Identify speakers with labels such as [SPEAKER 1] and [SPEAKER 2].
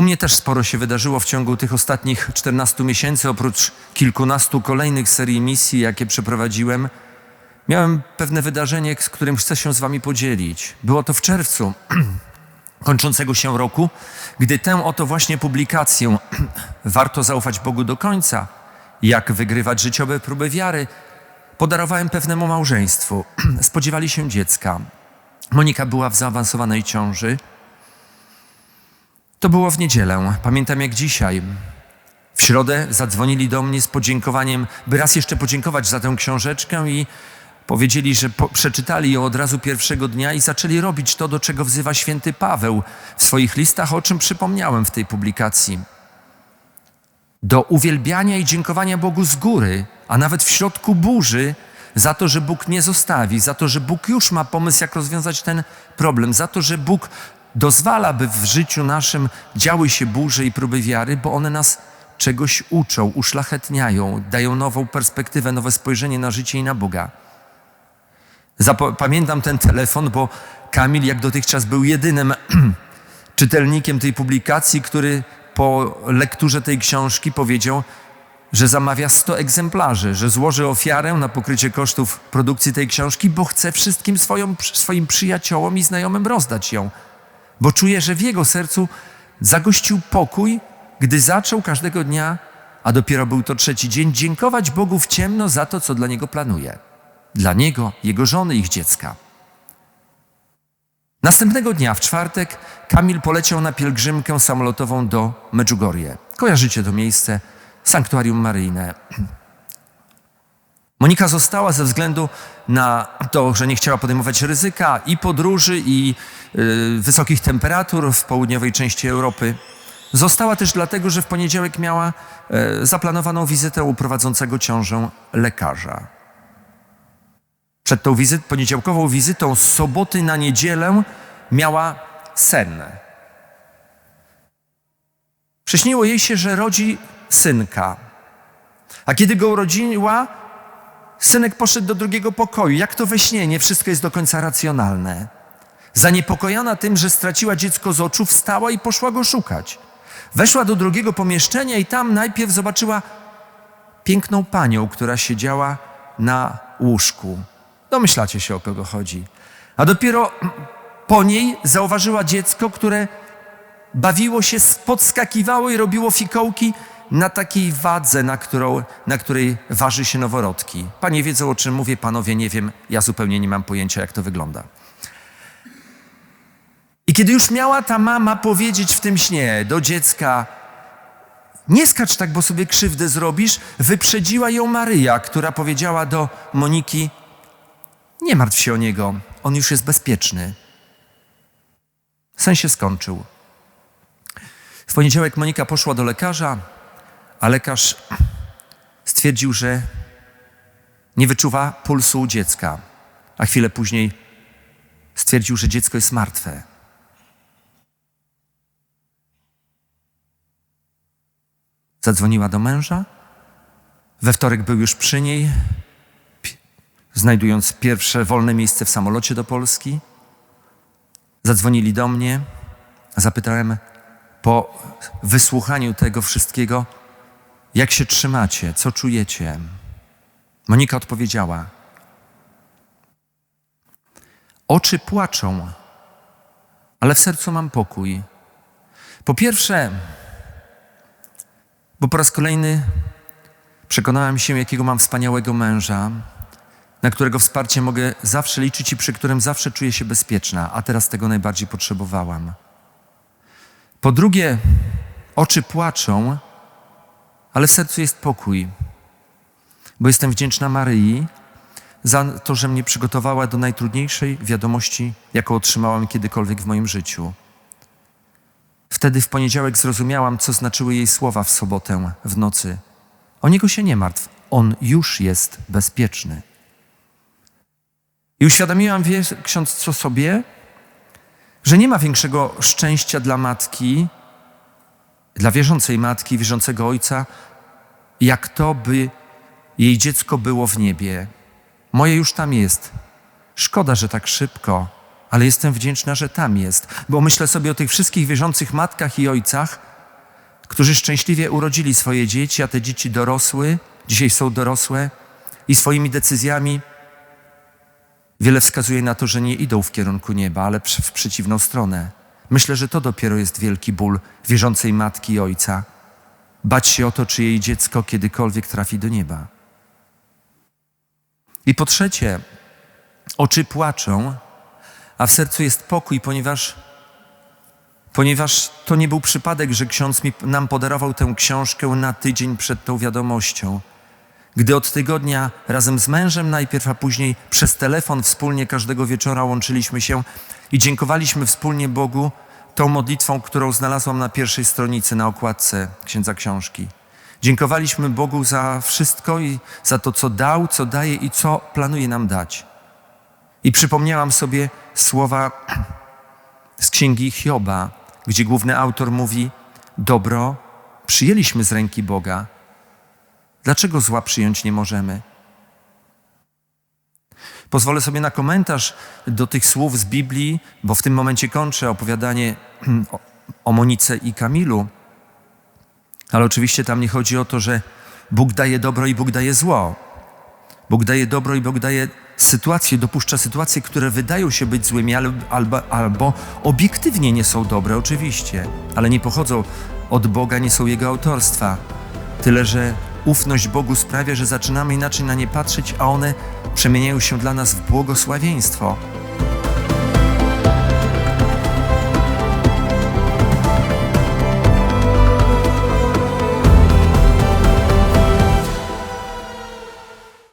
[SPEAKER 1] U mnie też sporo się wydarzyło w ciągu tych ostatnich 14 miesięcy, oprócz kilkunastu kolejnych serii misji, jakie przeprowadziłem. Miałem pewne wydarzenie, z którym chcę się z Wami podzielić. Było to w czerwcu kończącego się roku, gdy tę oto właśnie publikację Warto zaufać Bogu do końca, jak wygrywać życiowe próby wiary, podarowałem pewnemu małżeństwu. Spodziewali się dziecka. Monika była w zaawansowanej ciąży. To było w niedzielę, pamiętam jak dzisiaj. W środę zadzwonili do mnie z podziękowaniem, by raz jeszcze podziękować za tę książeczkę i powiedzieli, że po, przeczytali ją od razu pierwszego dnia i zaczęli robić to, do czego wzywa święty Paweł w swoich listach, o czym przypomniałem w tej publikacji. Do uwielbiania i dziękowania Bogu z góry, a nawet w środku burzy, za to, że Bóg nie zostawi, za to, że Bóg już ma pomysł, jak rozwiązać ten problem, za to, że Bóg dozwala, by w życiu naszym działy się burze i próby wiary, bo one nas czegoś uczą, uszlachetniają, dają nową perspektywę, nowe spojrzenie na życie i na Boga. Zapo- pamiętam ten telefon, bo Kamil jak dotychczas był jedynym czytelnikiem tej publikacji, który po lekturze tej książki powiedział, że zamawia 100 egzemplarzy, że złoży ofiarę na pokrycie kosztów produkcji tej książki, bo chce wszystkim swoim, swoim przyjaciołom i znajomym rozdać ją. Bo czuje, że w jego sercu zagościł pokój, gdy zaczął każdego dnia, a dopiero był to trzeci dzień, dziękować Bogu w ciemno za to, co dla niego planuje. Dla niego, jego żony, ich dziecka. Następnego dnia, w czwartek, Kamil poleciał na pielgrzymkę samolotową do Medjugorje. Kojarzycie to miejsce? Sanktuarium Maryjne. Monika została ze względu na to, że nie chciała podejmować ryzyka i podróży, i y, wysokich temperatur w południowej części Europy. Została też dlatego, że w poniedziałek miała y, zaplanowaną wizytę u prowadzącego ciążę lekarza. Przed tą wizyt, poniedziałkową wizytą z soboty na niedzielę miała sen. Przyśniło jej się, że rodzi synka. A kiedy go urodziła, synek poszedł do drugiego pokoju. Jak to we śnie, nie wszystko jest do końca racjonalne. Zaniepokojona tym, że straciła dziecko z oczu, wstała i poszła go szukać. Weszła do drugiego pomieszczenia i tam najpierw zobaczyła piękną panią, która siedziała na łóżku. Domyślacie się, o kogo chodzi. A dopiero po niej zauważyła dziecko, które bawiło się, podskakiwało i robiło fikołki na takiej wadze, na, którą, na której waży się noworodki. Panie wiedzą, o czym mówię, panowie nie wiem, ja zupełnie nie mam pojęcia, jak to wygląda. I kiedy już miała ta mama powiedzieć w tym śnie do dziecka, nie skacz tak, bo sobie krzywdę zrobisz, wyprzedziła ją Maryja, która powiedziała do Moniki, nie martw się o niego, on już jest bezpieczny. Sen się skończył. W poniedziałek Monika poszła do lekarza, a lekarz stwierdził, że nie wyczuwa pulsu dziecka, a chwilę później stwierdził, że dziecko jest martwe. Zadzwoniła do męża. We wtorek był już przy niej, znajdując pierwsze wolne miejsce w samolocie do Polski. Zadzwonili do mnie. Zapytałem po wysłuchaniu tego wszystkiego, jak się trzymacie, co czujecie. Monika odpowiedziała: Oczy płaczą, ale w sercu mam pokój. Po pierwsze, bo po raz kolejny przekonałem się, jakiego mam wspaniałego męża, na którego wsparcie mogę zawsze liczyć i przy którym zawsze czuję się bezpieczna, a teraz tego najbardziej potrzebowałam. Po drugie, oczy płaczą, ale w sercu jest pokój, bo jestem wdzięczna Maryi za to, że mnie przygotowała do najtrudniejszej wiadomości, jaką otrzymałam kiedykolwiek w moim życiu. Wtedy w poniedziałek zrozumiałam, co znaczyły jej słowa w sobotę, w nocy. O niego się nie martw, on już jest bezpieczny. I uświadomiłam, wie ksiądz, co sobie, że nie ma większego szczęścia dla matki, dla wierzącej matki, wierzącego ojca, jak to, by jej dziecko było w niebie. Moje już tam jest. Szkoda, że tak szybko, ale jestem wdzięczna, że tam jest, bo myślę sobie o tych wszystkich wierzących matkach i ojcach, którzy szczęśliwie urodzili swoje dzieci, a te dzieci dorosły, dzisiaj są dorosłe i swoimi decyzjami wiele wskazuje na to, że nie idą w kierunku nieba, ale w przeciwną stronę. Myślę, że to dopiero jest wielki ból wierzącej matki i ojca. Bać się o to, czy jej dziecko kiedykolwiek trafi do nieba. I po trzecie, oczy płaczą, a w sercu jest pokój, ponieważ, ponieważ to nie był przypadek, że ksiądz mi, nam podarował tę książkę na tydzień przed tą wiadomością. Gdy od tygodnia razem z mężem najpierw, a później przez telefon wspólnie każdego wieczora łączyliśmy się i dziękowaliśmy wspólnie Bogu tą modlitwą, którą znalazłam na pierwszej stronicy, na okładce księdza książki. Dziękowaliśmy Bogu za wszystko i za to, co dał, co daje i co planuje nam dać. I przypomniałam sobie słowa z księgi Hioba, gdzie główny autor mówi: Dobro przyjęliśmy z ręki Boga. Dlaczego zła przyjąć nie możemy? Pozwolę sobie na komentarz do tych słów z Biblii, bo w tym momencie kończę opowiadanie o, Monice i Kamilu. Ale oczywiście tam nie chodzi o to, że Bóg daje dobro i Bóg daje zło. Bóg daje dobro i Bóg daje sytuacje, dopuszcza sytuacje, które wydają się być złymi, albo, albo obiektywnie nie są dobre, oczywiście, ale nie pochodzą od Boga, nie są Jego autorstwa. Tyle, że ufność Bogu sprawia, że zaczynamy inaczej na nie patrzeć, a one przemieniają się dla nas w błogosławieństwo.